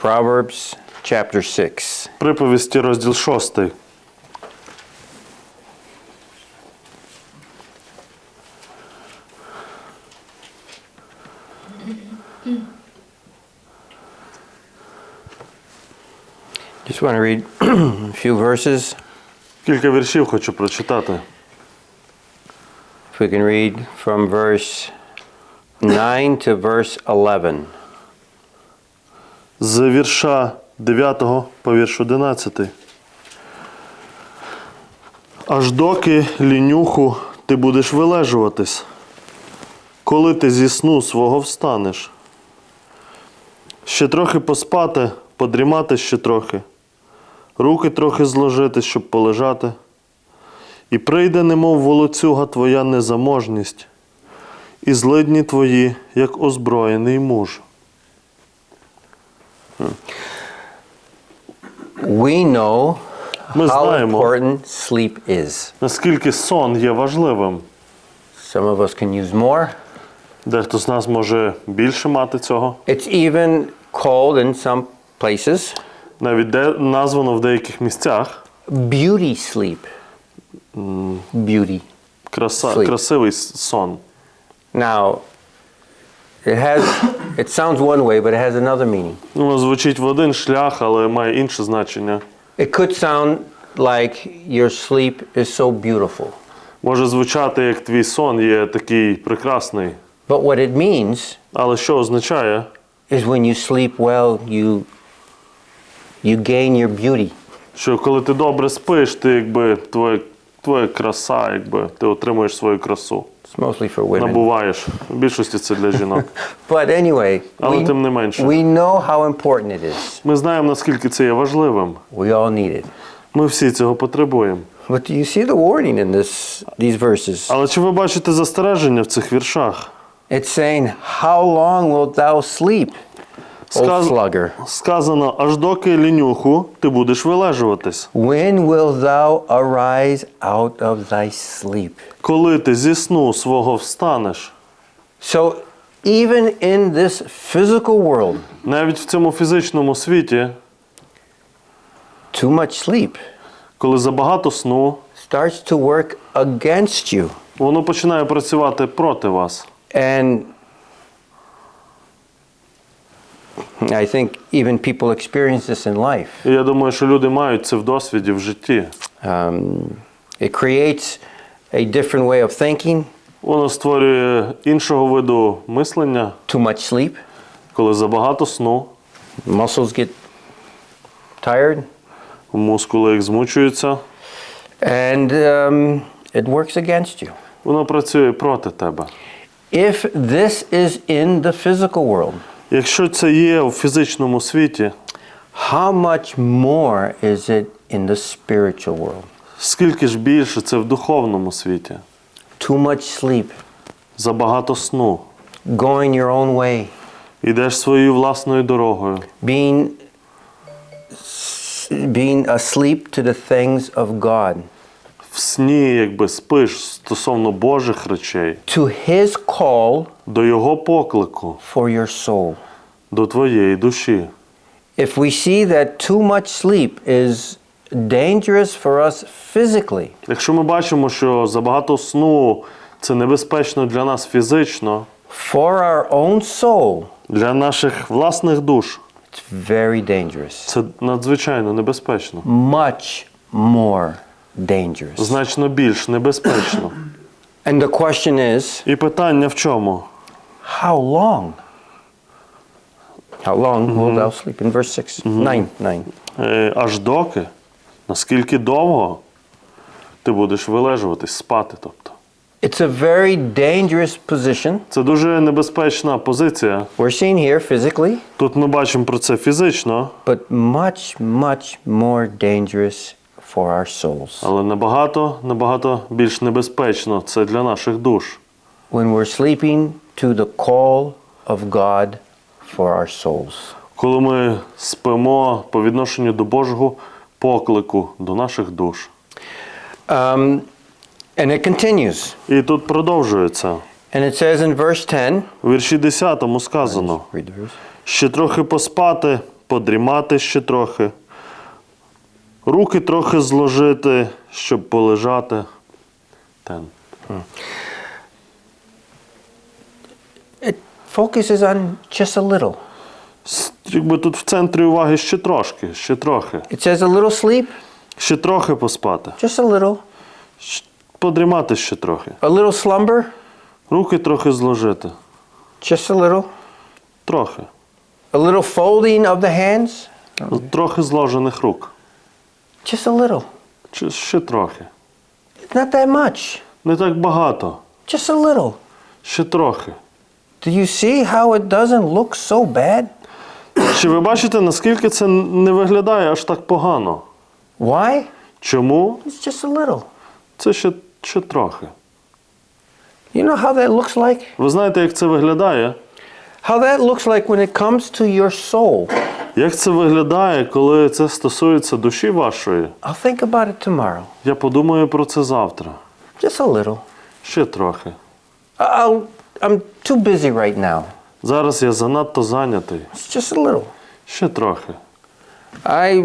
Proverbs chapter 6. Приповісті, розділ 6. Just want to read a few verses. Кілька віршів хочу прочитати. If we can read from verse 9 to verse 11. З вірша 9 по вірш 11. Аж доки лінюху ти будеш вилежуватись, коли ти зі сну свого встанеш. Ще трохи поспати, подрімати ще трохи, руки трохи зложити, щоб полежати. І прийде, немов волоцюга твоя незаможність, і злидні твої, як озброєний муж. We know Ми how знаємо, important sleep is. наскільки сон є важливим. Some of us can use more. Дехто з нас може більше мати цього. It's even called in some places Навіть де названо в деяких місцях beauty sleep. Beauty. краса, Sleep. красивий с- сон. Now, it has, it sounds one way, but it has another meaning. Ну, Воно звучить в один шлях, але має інше значення. It could sound like your sleep is so beautiful. Може звучати, як твій сон є такий прекрасний. But what it means Але що означає? is when you sleep well, you, you gain your beauty. Що коли ти добре спиш, ти якби твоя, твоя краса, якби ти отримуєш свою красу. It's mostly for women. Набуваєш. В більшості це для жінок. But anyway, Але we, тим не менше. we know how important it is. Ми знаємо, наскільки це є важливим. We all need it. Ми всі цього потребуємо. But do you see the warning in this, these verses? Але чи ви бачите застереження в цих віршах? It's saying, How long wilt thou sleep, Сказ- slugger? Сказано, аж доки лінюху ти будеш вилежуватись. When wilt thou arise out of thy sleep? Коли ти зі сну свого встанеш, So, even in this physical world, навіть в цьому фізичному світі, too much sleep коли забагато сну, starts to work against you. воно починає працювати проти вас. And I think even people experience this in life. І я думаю, що люди мають це в досвіді в житті. Um, it creates a different way of thinking, Воно створює іншого виду мислення, too much sleep, коли забагато сну, muscles get tired, мускули їх змучуються, and um, it works against you. воно працює проти тебе. If this is in the physical world, Якщо це є у фізичному світі, how much more is it in the spiritual world? скільки ж більше це в духовному світі? Too much sleep, Забагато сну. going your own way, Ідеш своєю власною дорогою, being being asleep to the things of God, в сні, якби спиш стосовно Божих речей, to His call до Його поклику, for your soul. до твоєї душі. If we see that too much sleep is dangerous for us physically, Якщо ми бачимо, що забагато сну це небезпечно для нас фізично, for our own soul, для наших власних душ, it's very dangerous. це надзвичайно небезпечно. Much more dangerous. Значно більш небезпечно. And the question is, І питання в чому? How long? How long will thou sleep? In verse 6, 9, 9. Е, Аж доки, наскільки довго ти будеш вилежуватись, спати. Тобто. It's a very dangerous position. Це дуже небезпечна позиція. We're seeing here physically, Тут ми бачимо про це фізично, but much, much more dangerous for our souls. але набагато, набагато більш небезпечно це для наших душ. When we're sleeping to the call of God for our souls. Коли ми спимо по відношенню до Божого поклику до наших душ. Um, and it continues. І тут продовжується. And it says in verse 10, У вірші 10 сказано: ще трохи поспати, подрімати ще трохи. Руки трохи зложити, щоб полежати. Ten. It focuses on just a little. Якби тут в центрі уваги ще трошки, ще трохи. It says a little sleep, Ще трохи поспати. just a little. Щ- Подрімати ще трохи. A little slumber, Руки трохи зложити. just a little. Трохи. A little folding of the hands, Трохи зложених рук. just a little. Чи ще трохи. It's not that much, Не так багато. just a little. Ще трохи. Do you see how it doesn't look so bad? Чи ви бачите, наскільки це не виглядає аж так погано? Why? Чому? It's just a little. Це ще, ще трохи. You know how that looks like? Ви знаєте, як це виглядає? How that looks like when it comes to your soul. Як це виглядає, коли це стосується душі вашої? I'll think about it tomorrow. Я подумаю про це завтра. Just a little. Ще трохи. I'll, I'm too busy right now. Зараз я занадто зайнятий. It's just a little. Ще трохи. I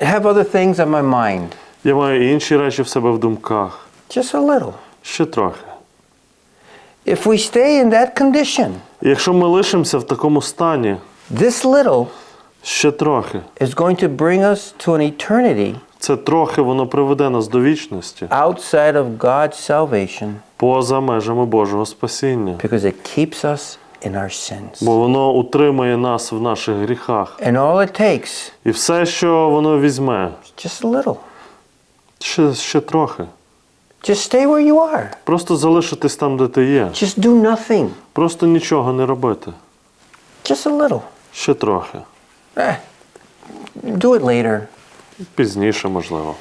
have other things on my mind. Я маю інші речі в себе в думках. Just a little. Ще трохи. If we stay in that condition, І якщо ми лишимося в такому стані, this little ще трохи. is going to bring us to an eternity Це трохи воно приведе нас до вічності outside of God's salvation поза межами Божого спасіння. because it keeps us in our sins. Бо воно утримає нас в наших гріхах. And all it takes І все, що воно візьме, just a little. ще, ще трохи. Just stay where you are. Просто залишитись там, де ти є. Just do nothing. Просто нічого не робити. Just a little. Ще трохи. Eh, do it later. Пізніше, можливо.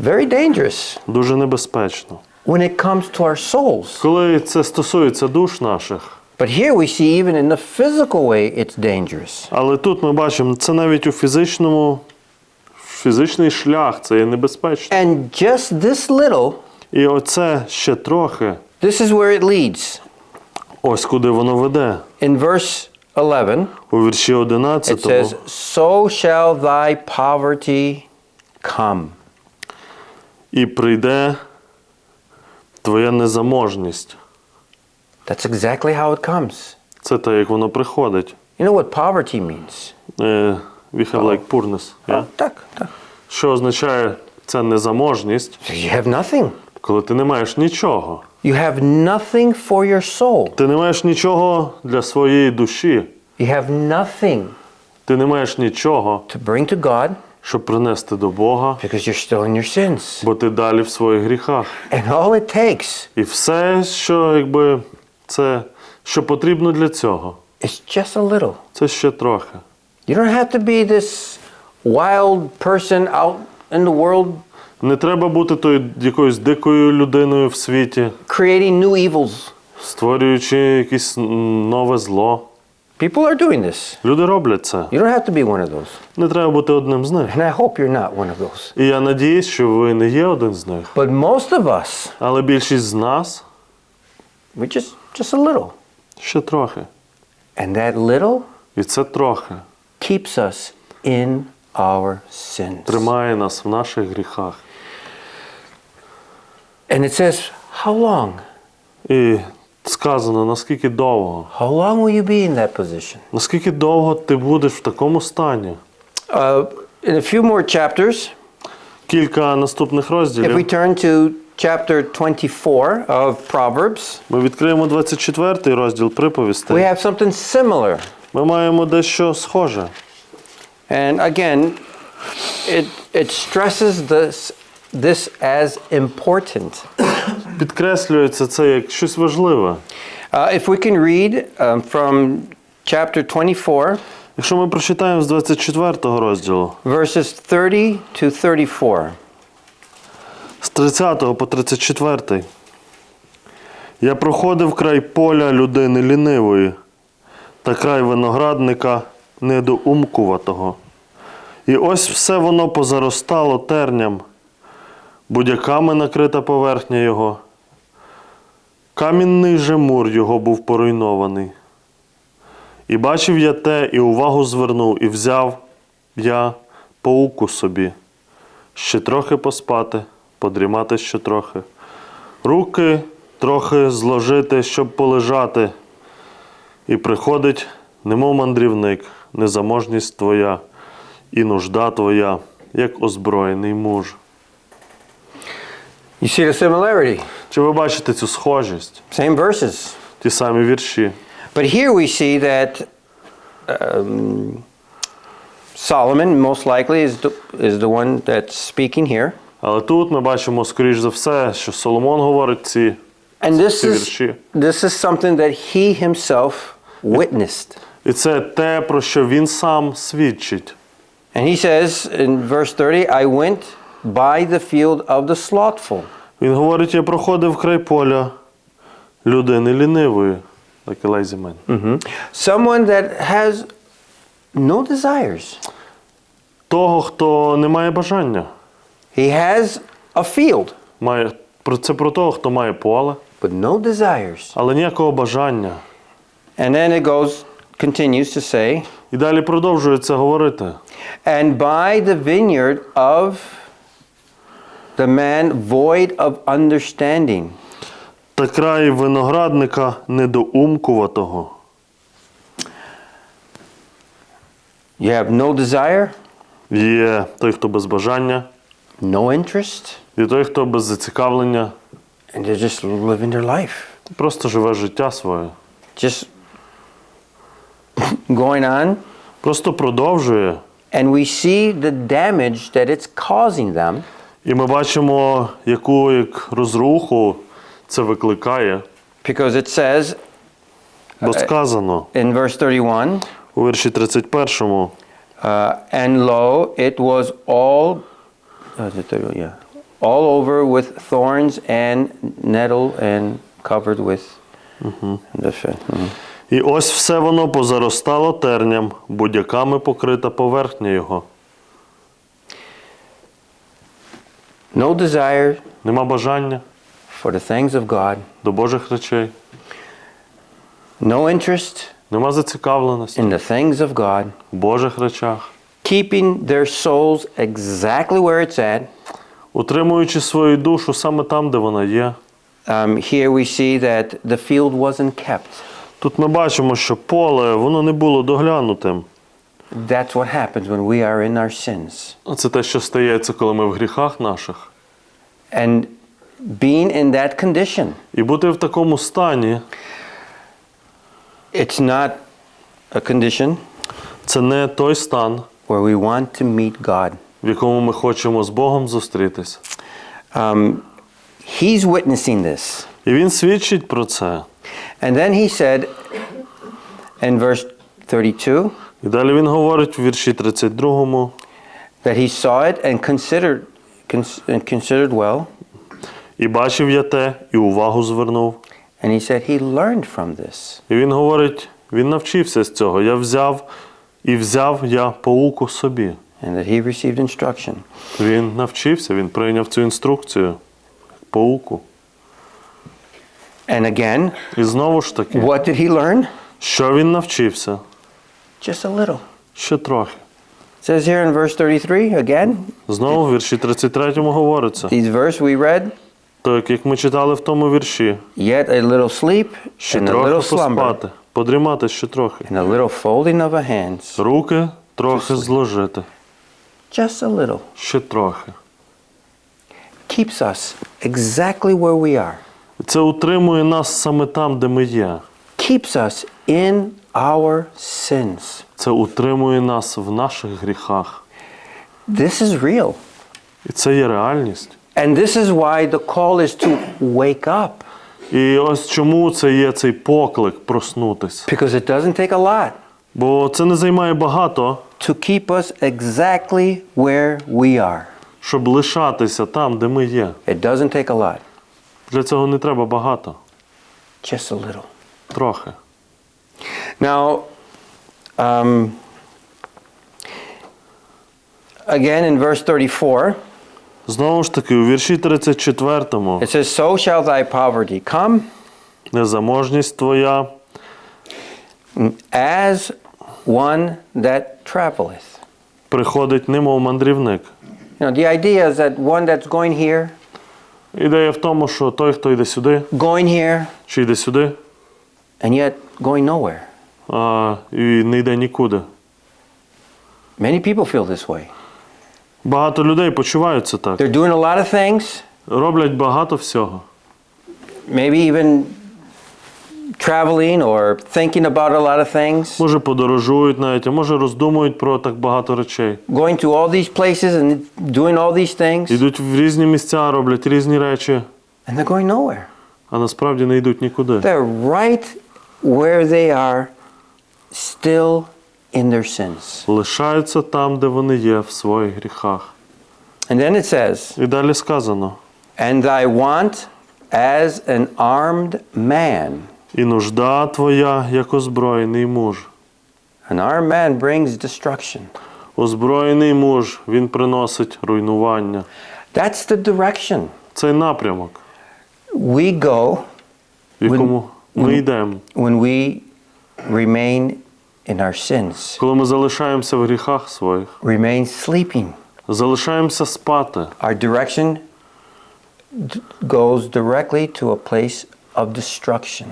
Very dangerous Дуже небезпечно. when it comes to our souls. Коли це стосується душ наших. But here we see even in the physical way it's dangerous. Але тут ми бачимо, це навіть у фізичному, фізичний шлях, це є небезпечно. And just this little, І оце ще трохи, this is where it leads. ось куди воно веде. In verse 11, У вірші it 11 says, So shall thy poverty come. і прийде твоя незаможність. That's exactly how it comes. Це те, як воно приходить. You know what poverty means? Е, We have like poorness. yeah? Так, так. Що означає ця незаможність, you have nothing. коли ти не маєш нічого. You have nothing for your soul. Ти не маєш нічого для своєї душі. You have nothing Ти не маєш нічого, to bring to God щоб принести до Бога, because you're still in your sins. бо ти далі в своїх гріхах. And all it takes І все, що якби це, що потрібно для цього, is just a little. це ще трохи. You don't have to be this wild person out in the world Не треба бути тою якоюсь дикою людиною в світі, creating new evils. створюючи якесь нове зло. People are doing this. Люди роблять це. You don't have to be one of those. Не треба бути одним з них. And I hope you're not one of those. І я надіюсь, що ви не є один з них. But most of us, Але більшість з нас we just just a little. ще трохи. And that little І це трохи keeps us in our sins. тримає нас в наших гріхах. And it says, how long? І сказано, наскільки довго. How long will you be in that position? Наскільки довго ти будеш в такому стані? Uh, in a few more chapters, Кілька наступних if we розділів. turn to chapter 24 of Proverbs, Ми відкриємо 24 розділ we приповістей. have something similar. Ми маємо дещо схоже. And again, it, it stresses this, this as important. Підкреслюється це як щось важливе. Uh, if we can read um, from chapter 24, Якщо ми прочитаємо з 24 розділу, verses 30 to 34. з 30 по 34. Я проходив край поля людини лінивої та край виноградника недоумкуватого. І ось все воно позаростало терням, будяками накрита поверхня його. Камінний же мур його був поруйнований. І бачив я те, і увагу звернув, і взяв я пауку собі, ще трохи поспати, подрімати ще трохи. Руки трохи зложити, щоб полежати. І приходить, немов мандрівник, незаможність твоя і нужда твоя, як озброєний муж. You see the similarity. Чи ви бачите цю схожість? Same verses. Ті самі вірші. But here we see that um, Solomon, most likely, is the, is the one that's speaking here. Але тут ми бачимо, скоріш за все, що Соломон говорить ці, And this ці is, вірші. this is something that he himself witnessed. І це те, про що він сам свідчить. And he says in verse 30, I went by the field of the slothful. Він говорить: я проходив край поля людини лінивої, like a lazy man. Someone that has no desires. Того, хто не має бажання. He has a field, Має, про- це про того, хто має поле, but no desires. але ніякого бажання. And then it goes, continues to say, І далі продовжує це говорити. and by the vineyard of the man void of understanding. Та край виноградника недоумкуватого. You have no desire, Є той, хто без бажання, no interest, і той, хто без зацікавлення, and they're just living their life. просто живе життя своє. Just going on. Просто продовжує. And we see the damage that it's causing them І ми бачимо, яку як розруху це викликає. because it says Бо сказано in verse 31 у вірші 31, uh, and lo, it was all, uh, is it 31? yeah, all over with thorns and nettle and covered with. That's it. Mhm. і ось все воно позаростало терням, будяками покрита поверхня його. No desire Нема бажання for the things of God, до Божих речей, no interest нема зацікавленості in the things of God, в Божих речах, keeping their souls exactly where it's at. утримуючи свою душу саме там, де вона є. Um, here we see that the field wasn't kept. Тут ми бачимо, що поле воно не було доглянутим. That's what happens when we are in our sins. Це те, що стається, коли ми в гріхах наших. And being in that condition, І бути в такому стані it's not a condition це не той стан, where we want to meet God. в якому ми хочемо з Богом зустрітись. Um, he's witnessing this. І він свідчить про це. And then he said in verse 32 І далі він говорить в вірші 32, that he saw it and considered, and considered well. і бачив я те, і увагу звернув. And he said he learned from this. І він говорить: він навчився з цього. Я взяв і взяв я пауку собі. And that he received instruction. Він навчився, він прийняв цю інструкцію. Пауку. And again, І знову ж таки, what did he learn? що він навчився? Just a little. Ще трохи. It says here in verse 33 again, Знову в вірші 33 говориться. these verse we read, Так, як ми читали в тому вірші, yet a little sleep ще and a трохи little slumber поспати, подрімати ще трохи. and a little folding of a hands. Руки трохи зложити, Just a little ще трохи. keeps us exactly where we are. Це утримує нас саме там, де ми є. Keeps us in our sins. Це утримує нас в наших гріхах. This is real. І це є реальність. And this is why the call is to wake up І ось чому це є цей поклик проснутись. because it doesn't take a lot Бо це не займає багато, to keep us exactly where we are. щоб лишатися там, де ми є. It doesn't take a lot, Для цього не треба багато. just a little. Трохи. Now, um, again in verse 34, Знову ж таки, у вірші 34 it says, So shall thy poverty come, незаможність твоя as one that traveleth. Приходить немов мандрівник. You know, the idea is that one that's going here, Ідея в тому, що той, хто йде сюди, going here, чи йде сюди, and yet going nowhere. а, і не йде нікуди. Many people feel this way. Багато людей почуваються так. They're doing a lot of things, Роблять багато всього. maybe even traveling or thinking about a lot of things, Може подорожують навіть, а може роздумують про так багато речей. going to all these places and doing all these things, Йдуть в різні місця, роблять різні речі, and they're going nowhere. а насправді не йдуть нікуди. They're right where they are, still in their sins. Лишаються там, де вони є, в своїх гріхах. And then it says, І далі сказано: And thy want as an armed man. і нужда твоя, як озброєний муж. An armed man brings destruction. Озброєний муж, він приносить руйнування. That's the direction. Цей напрямок, We go в якому ми йдемо. when we remain in our sins, Коли ми залишаємося в гріхах своїх, remain sleeping. залишаємося спати. Our direction goes directly to a place of destruction.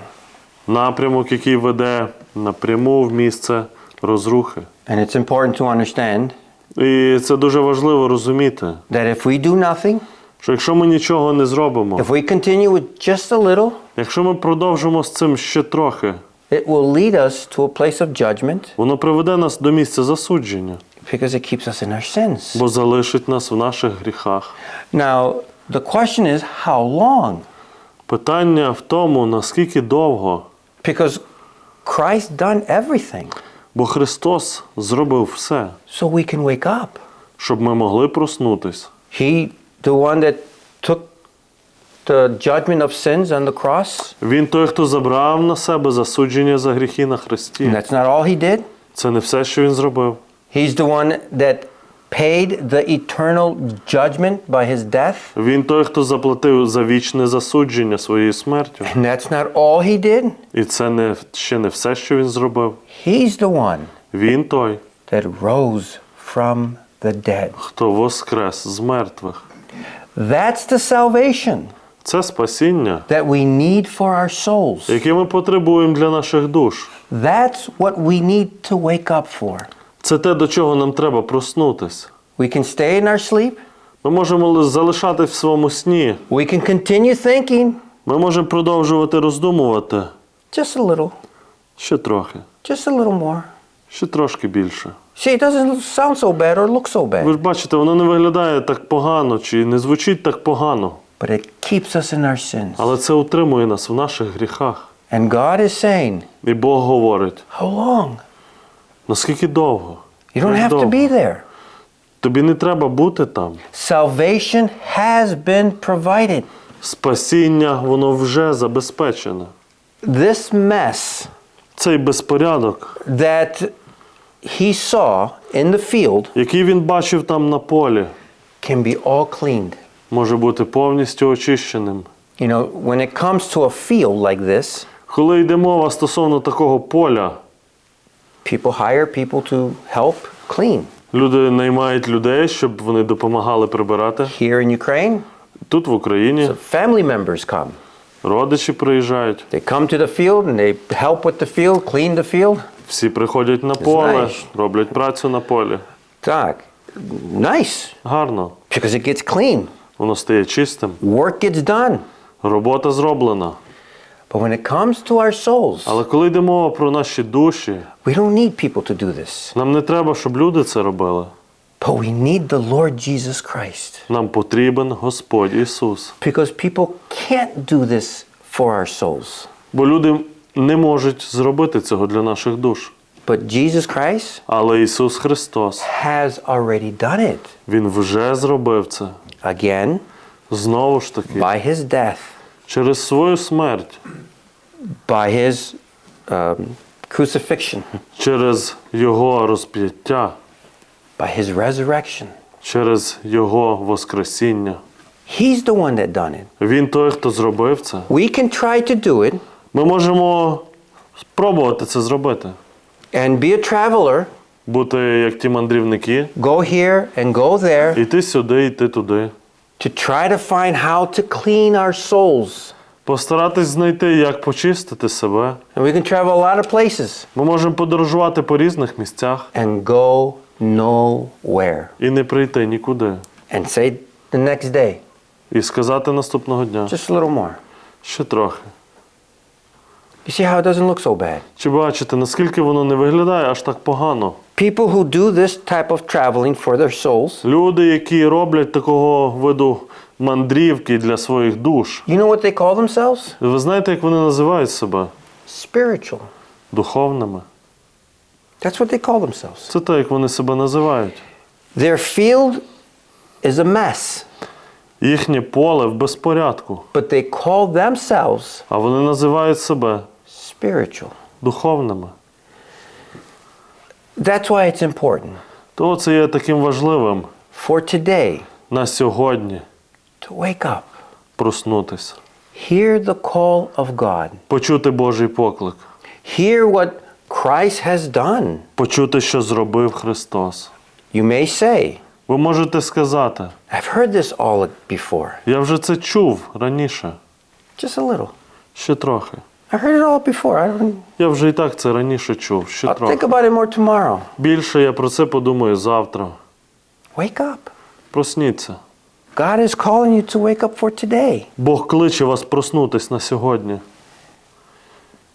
Напрямок, який веде напряму в місце розрухи. And it's important to understand І це дуже важливо розуміти, that if we do nothing, що якщо ми нічого не зробимо, if we continue with just a little, якщо ми продовжимо з цим ще трохи, it will lead us to a place of judgment воно приведе нас до місця засудження, because it keeps us in our sins. бо залишить нас в наших гріхах. Now, the question is how long? Питання в тому, наскільки довго, Because Christ done everything бо Христос зробив все, so we can wake up. щоб ми могли проснутись. He, the one that took the judgment of sins on the cross, Він той, хто забрав на себе засудження за гріхи на Христі. and that's not all he did. Це не все, що він зробив. He's the one that paid the eternal judgment by his death, Він той, хто заплатив за вічне засудження своєю смертю. and that's not all he did. І це не, ще не все, що він зробив. He's the one Він той, that rose from the dead. хто воскрес з мертвих. That's the salvation Це спасіння, that we need for our souls. яке ми потребуємо для наших душ. That's what we need to wake up for. Це те, до чого нам треба проснутись. We can stay in our sleep. Ми можемо залишатись в своєму сні. We can continue thinking Ми можемо продовжувати роздумувати just a little, ще трохи, just a little more. ще трошки більше. See, it doesn't sound so bad or look so Ви ж бачите, воно не виглядає так погано чи не звучить так погано, but it keeps us in our sins. але це утримує нас в наших гріхах. And God is saying, І Бог говорить: How long? наскільки довго? You don't have to be there. Тобі не треба бути там. Salvation has been provided. Спасіння, воно вже забезпечене. This mess Цей безпорядок, that he saw in the field який він бачив там на полі, can be all cleaned. може бути повністю очищеним. You know, when it comes to a field like this, Коли йде мова стосовно такого поля, people hire people to help clean. люди наймають людей, щоб вони допомагали прибирати. Here in Ukraine, Тут в Україні the family members come. родичі приїжджають, They come to the field and they help with the field, clean the field. Всі приходять на поле, nice. роблять працю на полі. Так, nice, Гарно, because it gets clean. воно стає чистим. Work gets done. Робота зроблена. But when it comes to our souls, Але коли йде мова про наші душі, we don't need people to do this. нам не треба, щоб люди це робили. But we need the Lord Jesus Christ. Нам потрібен Господь Ісус. Because people can't do this for our souls. Бо люди не можуть зробити цього для наших душ. But Jesus Christ Але Ісус Христос, has already done it. Він вже зробив це. Again, Знову ж таки, by his death, через свою смерть, by his um, crucifixion, через Його розп'яття, by his resurrection. через Його Воскресіння. He's the one that done it. Він той, хто зробив це. We can try to do it, Ми можемо Спробувати це зробити. and be a traveler. Бути як ті мандрівники, Go here and go there йти сюди, йти туди. to try to find how to clean our souls. Постаратись знайти, як почистити себе. And we can travel a lot of places Ми можемо подорожувати по різних місцях and go nowhere і не прийти нікуди. and say the next day, І сказати наступного дня just a little more. ще трохи. You see how it doesn't look so bad? Чи бачите, наскільки воно не виглядає аж так погано? People who do this type of traveling for their souls, Люди, які роблять такого виду мандрівки для своїх душ. you know what they call themselves? Ви знаєте, як вони називають себе? Spiritual. Духовними. That's what they call themselves. Це те, як вони себе називають. Their field is a mess, Їхнє поле в безпорядку, but they call themselves а вони називають себе spiritual. духовними. That's why it's important То це є таким важливим for today на сьогодні to wake up, проснутися, hear the call of God, почути Божий поклик, hear what Christ has done. почути, що зробив Христос. You may say, Ви можете сказати, I've heard this all before, я вже це чув раніше, just a little. ще трохи. I heard it all before. I don't. Я вже і так це раніше чув, ще I'll трохи. think about it more tomorrow. Більше я про це подумаю завтра. Wake up. Просніться. God is calling you to wake up for today Бог кличе вас проснутись на сьогодні,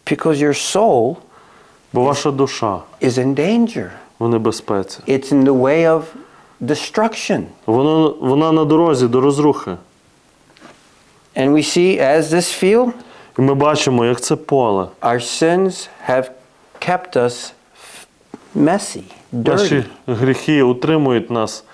because your soul бо ваша душа is in danger. в небезпеці. It's in the way of destruction. Воно, вона на дорозі до розрухи. And we see as this field, І ми бачимо, як це поле. our sins have kept us messy, Наші гріхи утримують нас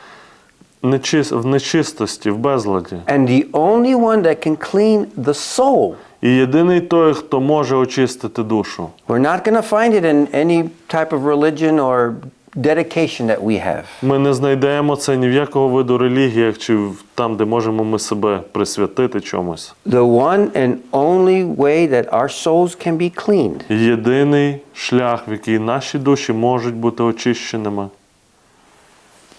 нечис- в нечистості, в безладі. And the only one that can clean the soul, І єдиний той, хто може очистити душу. we're not going to find it in any type of religion or dedication that we have. Ми не знайдемо це ні в якого виду релігіях, чи там, де можемо ми себе присвятити чомусь. The one and only way that our souls can be cleaned Єдиний шлях, в який наші душі можуть бути очищеними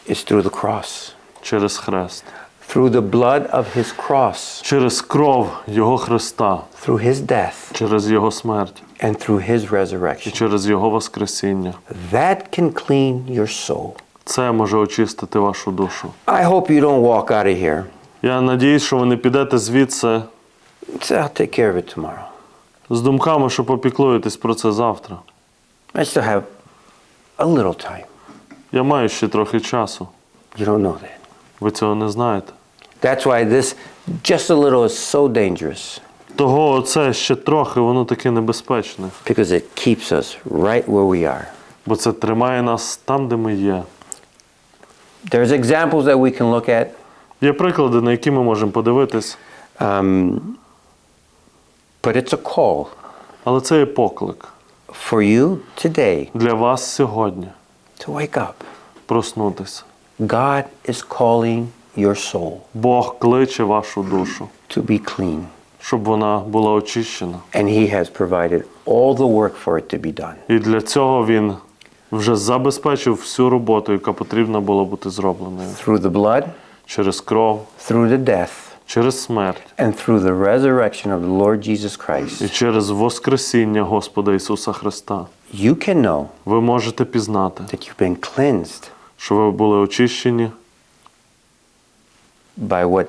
is through the cross, через хрест, through the blood of his cross, через кров Його Христа, through his death, через Його смерть and through his і resurrection. через Його Воскресіння. That can clean your soul. Це може очистити вашу душу. I hope you don't walk out of here. Я надіюсь, що ви не підете звідси Say, I'll take care of it tomorrow. з думками, що попіклуєтесь про це завтра. I still have a little time. Я маю ще трохи часу. You don't know that. Ви цього не знаєте. That's why this just a little is so dangerous Того оце ще трохи, воно таке небезпечне. because it keeps us right where we are. Бо це тримає нас там, де ми є. There's examples that we can look at. Є приклади, на які ми можемо подивитись, Um, but it's a call але це є поклик for you today для вас сьогодні to wake up. проснутися. God is calling your soul Бог кличе вашу душу, to be clean, щоб вона була очищена. and He has provided all the work for it to be done. І для цього він вже забезпечив всю роботу, яка потрібна була бути зробленою Through the blood, через кров, through the death, через смерть and through the resurrection of the Lord Jesus і Christ. через Воскресіння Господа Ісуса Христа. You can know Ви можете пізнати, that you've been cleansed що ви були очищені by what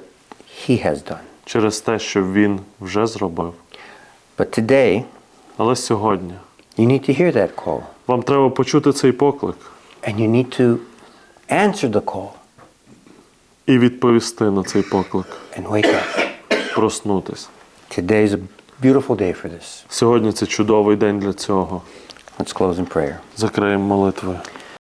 He has done. через те, що Він вже зробив. But today, Але сьогодні you need to hear that call, вам треба почути цей поклик and you need to answer the call і відповісти на цей поклик, and wake up. проснутись. Today is a beautiful day for this. Сьогодні це чудовий день для цього. Let's close in prayer. Закриємо молитвою.